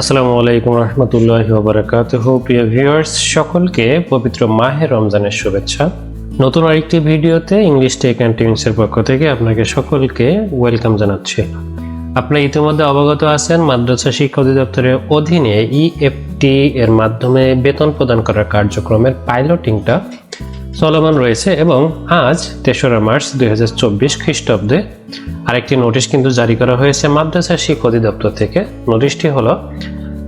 আসসালামু আলাইকুম রহমতুল্লাহ বারাকাতুহ। প্রিয় ভিউয়ার্স, সকলকে পবিত্র মাহে রমজানের শুভেচ্ছা। নতুন আরেকটি ভিডিওতে ইংলিশ টেক অ্যান্ড টিউন্সের পক্ষ থেকে আপনাকে সকলকে ওয়েলকাম জানাচ্ছি। আপনারা ইতিমধ্যে অবগত আছেন, মাদ্রাসা শিক্ষা অধিদপ্তরের অধীনে ইএফটি এর মাধ্যমে বেতন প্রদান করার কার্যক্রমের পাইলটিংটা চলমান রয়েছে এবং আজ তেসরা মার্চ দুই হাজার চব্বিশ খ্রিস্টাব্দে আরেকটি নোটিশ কিন্তু জারি করা হয়েছে মাদ্রাসা শিক্ষা অধিদপ্তর থেকে। নোটিশটি হলো,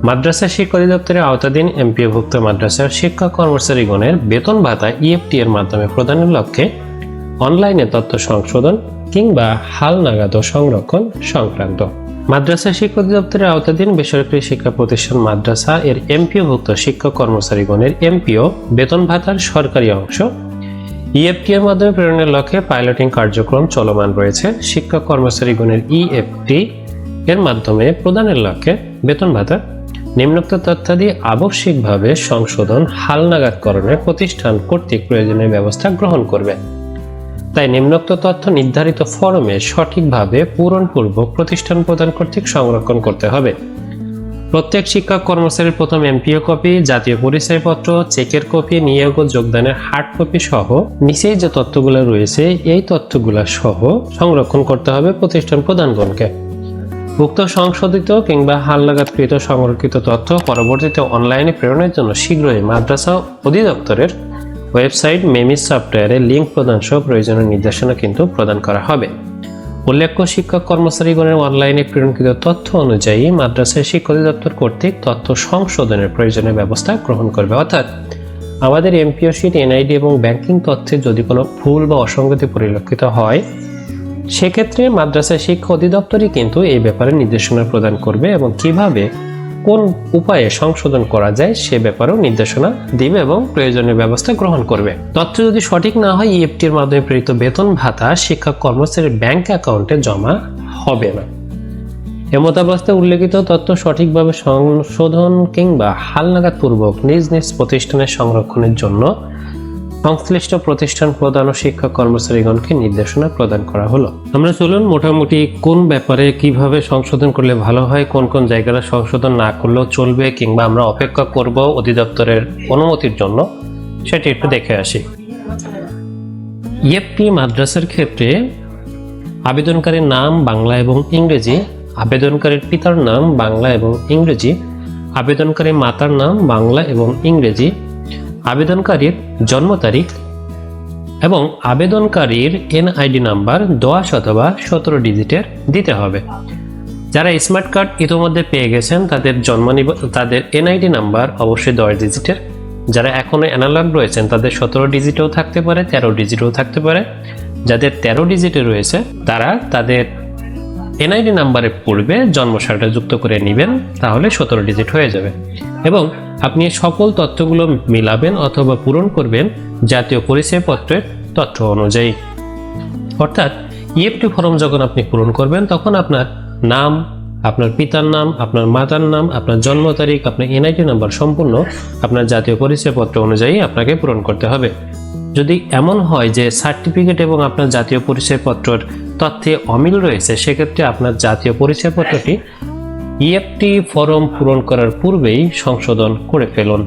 মাদ্রাসা শিক্ষা অধিদপ্তরের আওতাধীন এমপিওভুক্ত মাদ্রাসার শিক্ষা কর্মচারীগণের বেতন ভাতা ইএফটি এর মাধ্যমে প্রদানের লক্ষ্যে অনলাইনে তথ্য সংশোধন কিংবা হাল নাগাদ ও সংরক্ষণ সংক্রান্ত। মাদ্রাসা শিক্ষা অধিদপ্তরের আওতাধীন বেসরকারি শিক্ষা প্রতিষ্ঠান মাদ্রাসা এর এমপিওভুক্ত শিক্ষক কর্মচারীগণের এমপিও বেতন ভাতার সরকারি অংশ। ইএফটি এর মাধ্যমে প্রেরণের লক্ষ্যে পাইলটিং কার্যক্রম চলমান রয়েছে। শিক্ষক কর্মচারীগণের ইএফটি এর মাধ্যমে প্রদানের লক্ষ্যে বেতন ভাতা, নিম্নোক্ত তথ্যাদি আবশ্যিকভাবে সংশোধন হালনাগাদকরণে প্রতিষ্ঠান কর্তৃক প্রয়োজনীয় ব্যবস্থা গ্রহণ করবে। তাই নিম্নোক্ত তথ্য নির্ধারিত ফরমে সঠিকভাবে পূরণপূর্বক প্রতিষ্ঠান প্রদান কর্তৃক সংরক্ষণ করতে হবে। প্রত্যেক শিক্ষক কর্মচারীর প্রথম এমপিও কপি, জাতীয় পরিচয়পত্র, চেকের কপি, নিয়োগ ও যোগদানের হার্ড কপি সহ নিচেই যে তথ্যগুলো রয়েছে, এই তথ্যগুলো সহ সংরক্ষণ করতে হবে প্রতিষ্ঠান প্রদানগণকে উক্ত সংশোধিত কিংবা হালনাগাদকৃত সংরক্ষিত তথ্য পরবর্তীতে অনলাইনে প্রেরণের জন্য শীঘ্রই মাদ্রাসা অধিদপ্তরের ওয়েবসাইট মেমিস সফটওয়্যারে লিঙ্ক প্রদান সহ প্রয়োজনীয় নির্দেশনা কিন্তু প্রদান করা হবে। উল্লেখ্য, শিক্ষক কর্মচারীগণের অনলাইনে প্রেরণকৃত তথ্য অনুযায়ী মাদ্রাসায় শিক্ষা অধিদপ্তর কর্তৃক তথ্য সংশোধনের প্রয়োজনীয় ব্যবস্থা গ্রহণ করবে, অর্থাৎ আমাদের এমপিও শিট, এনআইডি এবং ব্যাংকিং তথ্যে যদি কোনো ভুল বা অসঙ্গতি পরিলক্ষিত হয়, সেক্ষেত্রে মাদ্রাসা শিক্ষা অধিদপ্তরই কিন্তু এই ব্যাপারে নির্দেশনা প্রদান করবে এবং কীভাবে কোন উপায়ে সংশোধন করা যায় সে ব্যাপারেও নির্দেশনা দিবে এবং প্রয়োজনীয় ব্যবস্থা গ্রহণ করবে। তথ্য যদি সঠিক না হয় ইএফটির মাধ্যমে প্রেরিত বেতন ভাতা শিক্ষা কর্মচারীর ব্যাংক অ্যাকাউন্টে জমা হবে না। এমতাবস্থায় উল্লেখিত তথ্য সঠিকভাবে সংশোধন কিংবা হালনাগাদপূর্বক নিজ নিজ প্রতিষ্ঠানের সংরক্ষণের জন্য সংশ্লিষ্ট প্রতিষ্ঠান প্রদান ও শিক্ষা কর্মচারীগণকে নির্দেশনা প্রদান করা হলো। আমরা চলুন মোটামুটি কোন ব্যাপারে কীভাবে সংশোধন করলে ভালো হয়, কোন কোন জায়গাটা সংশোধন না করলেও চলবে কিংবা আমরা অপেক্ষা করব অধিদপ্তরের অনুমতির জন্য, সেটি একটু দেখে আসি। ইএফপি মাদ্রাসার ক্ষেত্রে আবেদনকারীর নাম বাংলা এবং ইংরেজি, আবেদনকারীর পিতার নাম বাংলা এবং ইংরেজি আবেদনকারী মাতার নাম বাংলা এবং ইংরেজি আবেদনকারীর জন্ম তারিখ এবং আবেদনকারীর এনআইডি নাম্বার দশ অথবা সতেরো ডিজিটের দিতে হবে। যারা স্মার্ট কার্ড ইতোমধ্যে পেয়ে গেছেন, তাদের জন্ম তাদের এনআইডি নাম্বার অবশ্যই দশ ডিজিটের যারা এখনও অ্যানালগ রয়েছেন, তাদের সতেরো ডিজিটেও থাকতে পারে, তেরো ডিজিটেও থাকতে পারে। যাদের তেরো ডিজিটে রয়েছে, তারা তাদের এনআইডি নাম্বারের পূর্বে জন্মসালটা যুক্ত করে নেবেন, তাহলে সতেরো ডিজিট হয়ে যাবে। এবং আপনি সকল তথ্যগুলো মিলাবেন অথবা পূরণ করবেন জাতীয় পরিচয়পত্রের তথ্য অনুযায়ী। অর্থাৎ ইএফটি ফর্ম যখন আপনি পূরণ করবেন, তখন আপনার নাম, আপনার পিতার নাম, আপনার মাতার নাম, আপনার জন্ম তারিখ, আপনার এনআইটি নাম্বার সম্পূর্ণ আপনার জাতীয় পরিচয়পত্র অনুযায়ী আপনাকে পূরণ করতে হবে। যদি এমন হয় যে সার্টিফিকেট এবং আপনার জাতীয় পরিচয়পত্রের তথ্যে অমিল রয়েছে, সেক্ষেত্রে আপনার জাতীয় পরিচয়পত্রটি ইএফটি ফর্ম পূরণ করার পূর্বেই সংশোধন করে ফেলুন।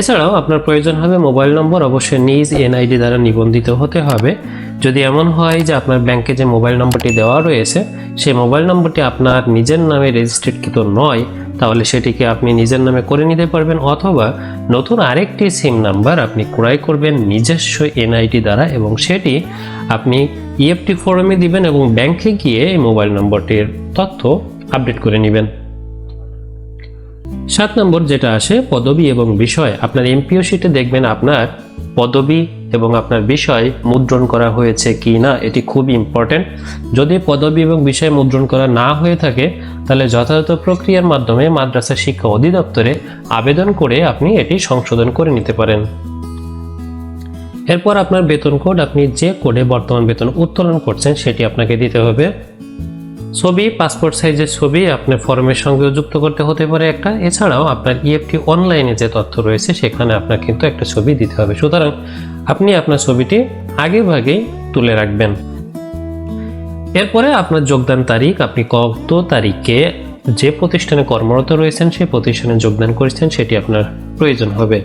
এছাড়াও আপনার প্রয়োজন হবে মোবাইল নম্বর, অবশ্যই নিজ এনআইডি দ্বারা নিবন্ধিত হতে হবে। যদি এমন হয় যে আপনার ব্যাংকে যে মোবাইল নম্বরটি দেওয়া রয়েছে, সেই মোবাইল নম্বরটি আপনার নিজের নামে রেজিস্ট্রেডকৃত নয় তাহলে সেটিকে আপনি নিজের নামে করে নিতে পারবেন অথবা নতুন আরেকটি সিম নাম্বার আপনি ক্রয় করবেন নিজস্ব এনআইটি দ্বারা এবং সেটি আপনি ইএফটি ফর্মে দিবেন এবং ব্যাংকে গিয়ে এই মোবাইল নম্বরটির তথ্য আপডেট করে নেবেন। সাত নম্বর যেটা আসে, পদবি এবং বিষয়। আপনার এমপিও শিটে দেখবেন আপনার পদবি এবং আপনার বিষয় মুদ্রণ করা হয়েছে কি না, এটি খুবই ইম্পর্টেন্ট যদি পদবি এবং বিষয় মুদ্রণ করা না হয়ে থাকে, তাহলে যথাযথ প্রক্রিয়ার মাধ্যমে মাদ্রাসা শিক্ষা অধিদপ্তরে আবেদন করে আপনি এটি সংশোধন করে নিতে পারেন। এরপর আপনার বেতন কোড আপনি যে কোডে বর্তমান বেতন উত্তোলন করছেন, সেটি আপনাকে দিতে হবে। ছবি পাসপোর্ট সাইজের ছবি আপনার ফর্মের সঙ্গেও যুক্ত করতে হতে পারে একটা। এছাড়াও আপনার ইএফটি অনলাইনে যে তথ্য রয়েছে, সেখানে আপনার কিন্তু একটা ছবি দিতে হবে। সুতরাং আপনি আপনার ছবিটি আগে ভাগেই তুলে রাখবেন। এরপরে আপনার যোগদান তারিখ, আপনি কত তারিখে যে প্রতিষ্ঠানে কর্মরত রয়েছেন, সেই প্রতিষ্ঠানে যোগদান করেছেন, সেটি আপনার প্রয়োজন হবে।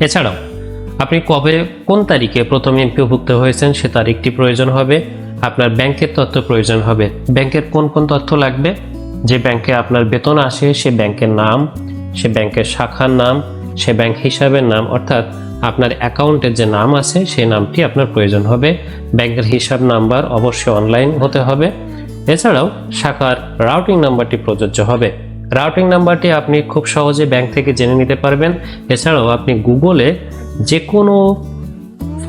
এছাড়াও আপনি কবে, কোন তারিখে প্রথম এমপিওভুক্ত হয়েছেন সে তারিখটি প্রয়োজন হবে? আপনার ব্যাংকের তথ্য প্রয়োজন হবে। ব্যাংকের কোন কোন তথ্য লাগবে? যে ব্যাংকে আপনার বেতন আসে, সে ব্যাংকের নাম, সে ব্যাংকের শাখার নাম, সে ব্যাংক হিসাবের নাম, অর্থাৎ আপনার অ্যাকাউন্টের যে নাম আছে সেই নামটি আপনার প্রয়োজন হবে। ব্যাংকের হিসাব নাম্বার অবশ্যই অনলাইন হতে হবে। এছাড়াও শাখার রাউটিং নাম্বারটি প্রযোজ্য হবে। রাউটিং নাম্বারটি আপনি খুব সহজে ব্যাংক থেকে জেনে নিতে পারবেন। এছাড়াও আপনি গুগলে যে কোনো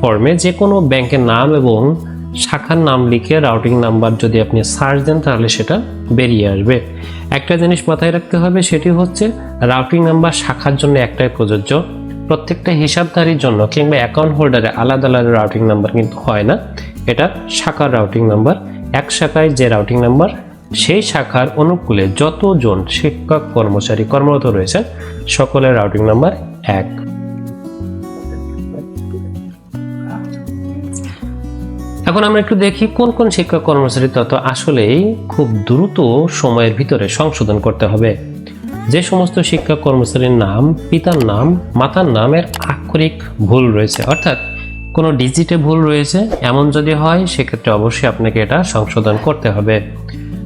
ফর্মে যে কোনো ব্যাংকের নাম এবং শাখার নাম লিখে রাউটিং নাম্বার যদি আপনি সার্চ দেন, তাহলে সেটা বেরিয়ে আসবে। একটা জিনিস মাথায় রাখতে হবে, সেটি হচ্ছে রাউটিং নাম্বার শাখার জন্য একটাই প্রযোজ্য। প্রত্যেকটা হিসাবধারীর জন্য কিংবা অ্যাকাউন্ট হোল্ডারে আলাদা আলাদা রাউটিং নাম্বার কিন্তু হয় না। এটা শাখার রাউটিং নাম্বার এক শাখায় যে রাউটিং নাম্বার সেই শাখার অনুকূলে যতজন শিক্ষক, কর্মচারী, কর্মরত রয়েছে, সকলের রাউটিং নাম্বার এক। এখন আমরা একটু দেখি কোন কোন শিক্ষক কর্মচারী তথ্য আসলেই খুব দ্রুত সময়ের ভিতরে সংশোধন করতে হবে। যে সমস্ত শিক্ষক কর্মচারীর নাম, পিতার নাম, মাতার নামের আক্ষরিক ভুল রয়েছে, অর্থাৎ কোনো ডিজিটে ভুল রয়েছে, এমন যদি হয়, সেক্ষেত্রে অবশ্যই আপনাকে এটা সংশোধন করতে হবে।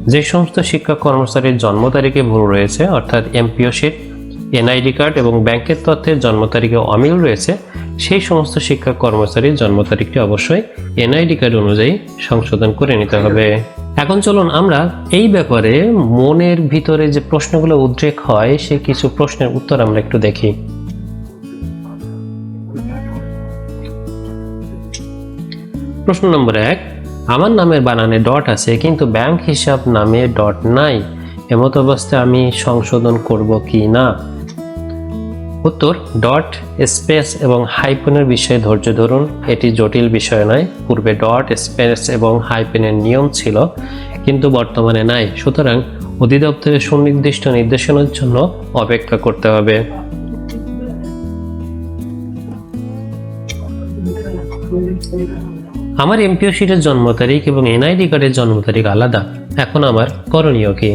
যে সমস্ত শিক্ষক কর্মচারীর জন্ম তারিখে ভুল রয়েছে, অর্থাৎ এমপিও শিট এনআইডি কার্ড এবং ব্যাংকের তথ্যের জন্ম তারিখে অমিল রয়েছে, সেই সমস্ত শিক্ষক কর্মচারীর জন্ম তারিখটি অবশ্যই এনআইডি কার্ড অনুযায়ী সংশোধন করে নিতে হবে। এখন চলুন আমরা এই ব্যাপারে মনের ভিতরে যে প্রশ্নগুলো উদ্রেক হয়, সে কিছু প্রশ্নের উত্তর আমরা একটু দেখি। প্রশ্ন নম্বর এক, আমার নামের বানানে ডট আছে, কিন্তু ব্যাংক হিসাব নামে ডট নাই, এমত অবস্থায় আমি সংশোধন করব কি না? উত্তর ডট স্পেস এবং হাইপেনের বিষয়ে ধৈর্য ধরুন। এটি জটিল বিষয় নয়। পূর্বে ডট স্পেস এবং হাইপেনের নিয়ম ছিল, কিন্তু বর্তমানে নাই। সুতরাং অধিদপ্তরের সুনির্দিষ্ট নির্দেশনার জন্য অপেক্ষা করতে হবে। আমার এমপিও শিটের জন্ম তারিখ এবং এনআইডি কার্ডের জন্ম তারিখ আলাদা। এখন আমার করণীয় কি?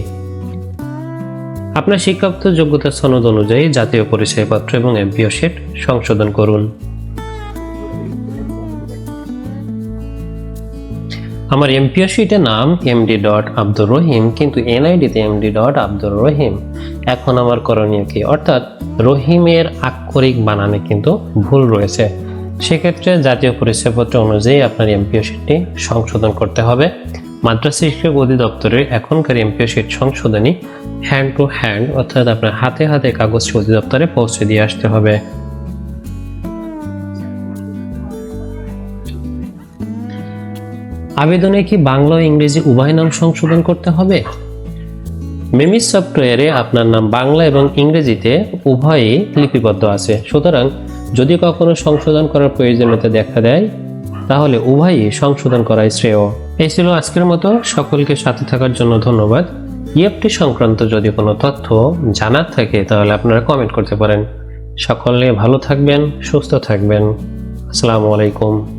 আপনার শিক্ষাগত যোগ্যতা সনদ অনুযায়ী জাতীয় পরিচয়পত্র এবং এমপিও শিট সংশোধন করুন। আমার এমপিও শিটে নাম এমডি ডট আব্দুর রহিম, কিন্তু এনআইডিতে এমডি ডট আব্দুর রহিম। এখন আমার করণীয় কি? অর্থাৎ রহিমের আক্ষরিক বানানে কিন্তু ভুল রয়েছে। সেক্ষেত্রে জাতীয় পরিচয়পত্র অনুযায়ী আপনার এমপিও শিটটি সংশোধন করতে হবে। মাদ্রাসা শিক্ষক অধিদপ্তরের এখনকার এমপিও শিট সংশোধনী হ্যান্ড টু হ্যান্ড অর্থাৎ আপনার হাতে হাতে কাগজটি অধিদপ্তরে পৌঁছে দিয়ে আসতে হবে। আবেদনে কি বাংলা ও ইংরেজি উভয় নাম সংশোধন করতে হবে? মেমিস সফটওয়্যারে আপনার নাম বাংলা এবং ইংরেজিতে উভয়ই লিপিবদ্ধ আছে। সুতরাং যদি কখনো সংশোধন করার প্রয়োজনীয়তা দেখা দেয়, তাহলে উভয়ই সংশোধন করাই শ্রেয়। এই ছিল আজকের মতো। সকলকে সাথে থাকার জন্য ধন্যবাদ। ইএফটি সংক্রান্ত যদি কোনো তথ্য জানার থাকে, তাহলে আপনারা কমেন্ট করতে পারেন। সকলে ভালো থাকবেন, সুস্থ থাকবেন। আসসালামু আলাইকুম।